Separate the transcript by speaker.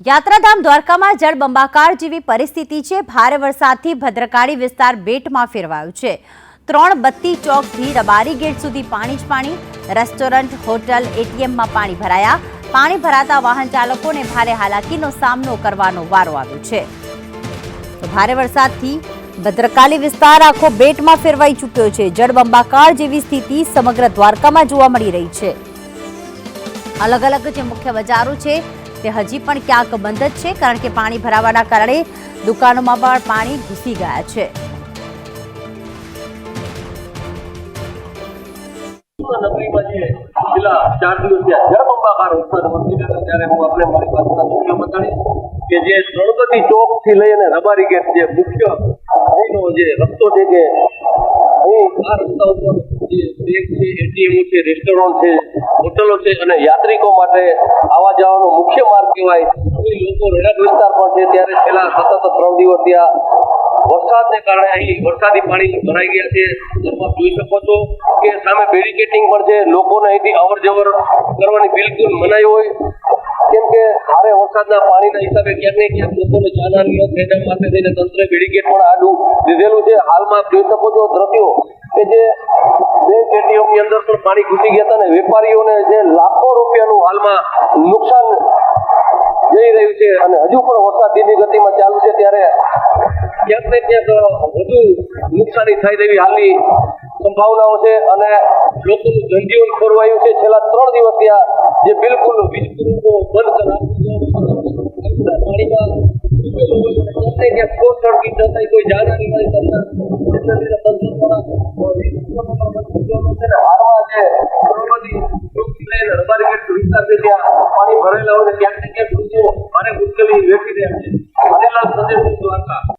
Speaker 1: યાત્રાધામ દ્વારકામાં જળબંબાકાર જેવી પરિસ્થિતિ છે. ભારે વરસાદથી ભદ્રકાળી વિસ્તાર બેટમાં ફેરવાયો છે. ત્રણ બત્તી ચોકથી રબારી ગેટ સુધી પાણી જ પાણી, રેસ્ટોરન્ટ, હોટલ, એટીએમમાં પાણી ભરાયા. પાણી ભરાતા વાહન ચાલકોને ભારે હાલાકીનો સામનો કરવાનો વારો આવ્યો છે. ભારે વરસાદથી ભદ્રકાલી વિસ્તાર આખો બેટમાં ફેરવાઈ ચૂક્યો છે. જળબંબાકાર જેવી સ્થિતિ સમગ્ર દ્વારકામાં જોવા મળી રહી છે. અલગ અલગ જે મુખ્ય બજારો છે તે હજી પણ ક્યાંક બંધ જ છે, કારણ કે પાણી ભરાવાના કારણે દુકાનોમાં પણ પાણી ઘૂસી ગયા છે.
Speaker 2: ચાર દિવસ જળબંબાકાર વરસાદ વરસી ત્યારે હું આપણે કે જે ત્રણબતી ચોકથી લઈ રબારી ગેટ જે મુખ્ય અહીંનો જે રસ્તો છે કે છે, હોટલો છે અને યાત્રિકો માટે આવવા જવાનો મુખ્ય માર્ગ કહેવાય. લોકો રહેણાંક વિસ્તાર પણ છે, ત્યારે છેલ્લા સતત ત્રણ દિવસ ત્યાં વરસાદને કારણે અહીં વરસાદી પાણી ભરાઈ ગયા છે. તમે જોઈ શકો છો કે સામે બેરિકેટિંગ પણ છે લોકોને અહીંથી અવર જવર કરવાની બિલકુલ મનાઈ હોય. કેમ કે ભારે વરસાદના પાણીના હિસાબે ક્યાંક ને ક્યાંક લોકોને જાનહાનિઓ થેડા માટે થઈને તંત્રે બેરિકેટ પણ આડું લીધેલું છે. હાલમાં જોઈ શકો છો દ્રશ્યો કે જે બેંક અંદર પણ પાણી ઘૂસી ગયા હતા ને વેપારીઓને જે લાખો રૂપિયાનું હાલમાં નુકસાન જઈ રહ્યું છે અને હજુ પણ વરસાદ ધીમી ગતિમાં ચાલુ છે ત્યારે ક્યાંક ને ક્યાંક વધુ નુકસાની થાય તેવી હાલની સંભાવનાઓ છે અને લોકોનું જનજીવન ખોરવાયું છે. છેલ્લા ત્રણ દિવસ ત્યાં જે બિલકુલ વીજ પુરવઠો બંધ ને કી થાય, કોઈ જાનહાની ન કરતા એટલે બંધ છે ત્યાં પાણી ભરેલા હોય ક્યાંક ને ક્યાંક લોકો મુશ્કેલી વેઠી રહ્યા છે. અનિલાલ સંદેશ દ્વારકા.